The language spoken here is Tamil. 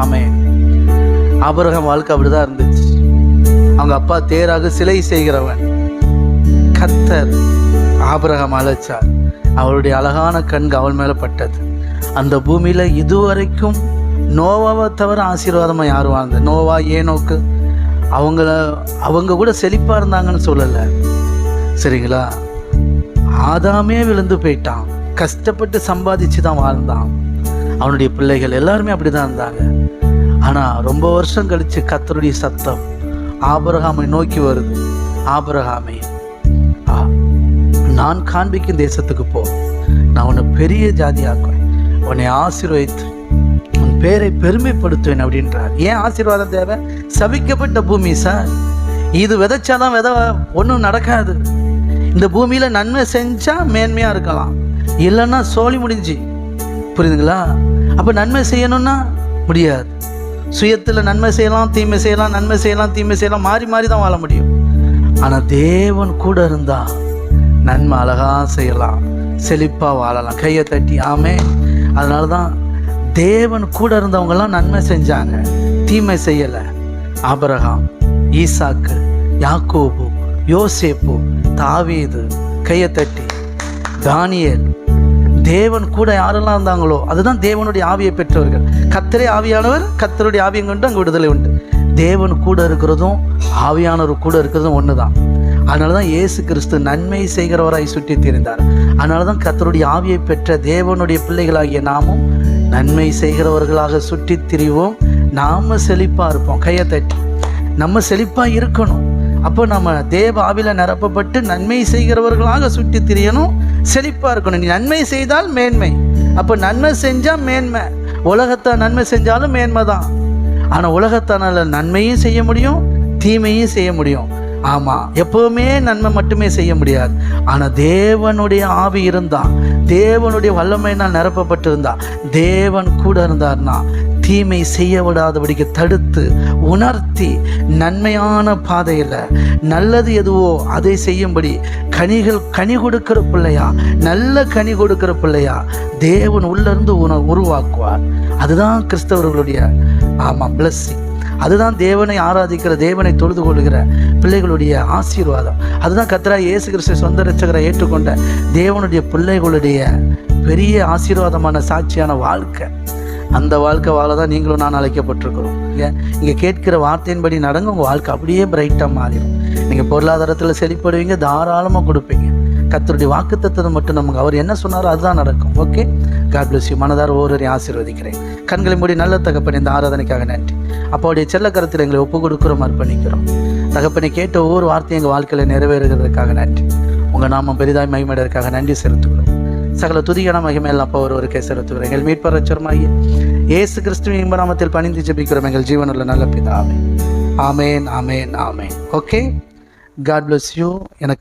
ஆமே ஆபரகம் வாழ்க்கை அப்படிதான் இருந்துச்சு. அவங்க அப்பா தேராக சிலை செய்கிறவன். கத்தர் ஆபரகம் அழைச்சார். அவருடைய அழகான கண்கு அவள் மேலே பட்டது. அந்த பூமியில் இதுவரைக்கும் நோவாவை தவிர ஆசீர்வாதமாக யார் வாழ்ந்த நோவா ஏனோக்கு அவங்கள அவங்க கூட செழிப்பாக இருந்தாங்கன்னு சொல்லலை. சரிங்களா? ஆதாமே விழுந்து போயிட்டான். கஷ்டப்பட்டு சம்பாதிச்சு தான் வாழ்ந்தான். அவனுடைய பிள்ளைகள் எல்லாருமே அப்படி தான் இருந்தாங்க. ஆனால் ரொம்ப வருஷம் கழித்து கத்தருடைய சத்தம் ஆபரகாமை நோக்கி வருது. ஆபரகாமே ஆ, நான் காண்பிக்கும் தேசத்துக்கு போ. நான் உன்னை பெரிய ஜாதியாக்குவேன். உன்னை ஆசீர்வதித்து உன் பேரை பெருமைப்படுத்துவேன் அப்படின்றார். ஏன் ஆசீர்வாதம் தேவை? சபிக்கப்பட்ட பூமி சார். இது விதைச்சாதான் விதை ஒன்றும் நடக்காது. இந்த பூமியில் நன்மை செஞ்சால் மேன்மையாக இருக்கலாம். இல்லைன்னா சோழி முடிஞ்சு. புரியுதுங்களா? அப்போ நன்மை செய்யணும்னா முடியாது. சுயத்தில் நன்மை செய்யலாம் தீமை செய்யலாம் நன்மை செய்யலாம் தீமை செய்யலாம் மாறி மாறி தான் வாழ முடியும். ஆனால் தேவன் கூட இருந்தால் நன்மை அழகாக செய்யலாம் செழிப்பாக வாழலாம் கையை தட்டி ஆமே அதனால தான் தேவன் கூட இருந்தவங்கெல்லாம் நன்மை செஞ்சாங்க தீமை செய்யலை. ஆபிரகாம் ஈசாக்கு யாக்கோபு யோசேப்பு தாவீது கையை தட்டி தானியல் தேவன் கூட யாரெல்லாம் இருந்தாங்களோ அதுதான் தேவனுடைய ஆவியை பெற்றவர்கள். கத்தரே ஆவியானவர் கத்தருடைய ஆவியம் கொண்டு அங்கே விடுதலை உண்டு. தேவன் கூட இருக்கிறதும் ஆவியானவர் கூட இருக்கிறதும் ஒன்று தான் அதனால தான் இயேசு கிறிஸ்து நன்மை செய்கிறவராய் சுற்றி திரிந்தார். அதனால தான் கத்தருடைய ஆவியை பெற்ற தேவனுடைய பிள்ளைகளாகிய நாமும் நன்மை செய்கிறவர்களாக சுற்றி திரிவோம். நாம செழிப்பாக இருப்போம். கையை தட்டி. நம்ம செழிப்பாக இருக்கணும். அப்போ நம்ம தேவ ஆவில நிரப்பப்பட்டு நன்மை செய்கிறவர்களாக சுற்றி திரியணும் செழிப்பாக இருக்கணும். நீ நன்மை செய்தால் மேன்மை. அப்போ நன்மை செஞ்சால் மேன்மை. உலகத்தை நன்மை செஞ்சாலும் மேன்மை தான். ஆனால் உலகத்தனால் நன்மையும் செய்ய முடியும் தீமையும் செய்ய முடியும். ஆமாம் எப்போவுமே நன்மை மட்டுமே செய்ய முடியாது. ஆனால் தேவனுடைய ஆவி இருந்தால் தேவனுடைய வல்லமையினால் நிரப்பப்பட்டிருந்தா தேவன் கூட இருந்தார்னா தீமை செய்ய விடாதபடிக்கு தடுத்து உணர்த்தி நன்மையான பாதையில் நல்லது எதுவோ அதை செய்யும்படி கனிகள் கனி கொடுக்கிற பிள்ளையா நல்ல கனி கொடுக்கிற பிள்ளையா தேவன் உள்ளிருந்து உன உருவாக்குவார். அதுதான் கிறிஸ்தவர்களுடைய ஆமாம் பிளஸ்ஸிங் அதுதான் தேவனை ஆராதிக்கிற தேவனை தொழுது கொள்கிற பிள்ளைகளுடைய ஆசீர்வாதம். அதுதான் கத்ரா இயேசு கிறிஸ்து சொந்த ரட்சகரை ஏற்றுக்கொண்ட தேவனுடைய பிள்ளைகளுடைய பெரிய ஆசீர்வாதமான சாட்சியான வாழ்க்கை. அந்த வாழ்க்கை வாழ தான் நீங்களும் நான் அழைக்கப்பட்டிருக்கிறோம். இங்கே இங்கே கேட்கிற வார்த்தையின்படி நடங்க உங்கள் வாழ்க்கை அப்படியே பிரைட்டாக மாறிடும். நீங்கள் பொருளாதாரத்தில் செழிப்படுவீங்க தாராளமாக கொடுப்பீங்க. கத்தருடைய வாக்குத்தத்தத்தை மட்டும் நமக்கு அவர் என்ன சொன்னாரோ அதுதான் நடக்கும். ஓகே காட் பிளஸ் யூ மனதார ஒவ்வொருவரையும் ஆசீர்வதிக்கிறேன். கண்களை மூடி நல்ல தகப்பன் இந்த ஆராதனைக்காக நன்றி. அப்போடைய செல்ல கருத்தில் எங்களை ஒப்பு கொடுக்குறோம் அர்ப்பணிக்கிறோம். தகப்பனை கேட்ட ஒவ்வொரு வார்த்தையும் எங்கள் வாழ்க்கையில் நிறைவேறுகிறதுக்காக நன்றி. உங்கள் நாமம் பெரிதாய் மகிமையதற்காக நன்றி செலுத்துகிறோம். சகல துதியான மகிமையெல்லாம் அப்போ ஒருவருக்கே செலுத்துகிறோம். எங்கள் மீட்பர் ரச்சரமாகி இயேசு கிறிஸ்துவின் இன்ப நாமத்தில் பணிந்து ஜபிக்கிறோம். எங்கள் ஜீவனுள்ள நல்ல பிதாவே. ஆமேன் ஆமேன் ஆமேன். ஓகே காட் பிளஸ் யூ எனக்கு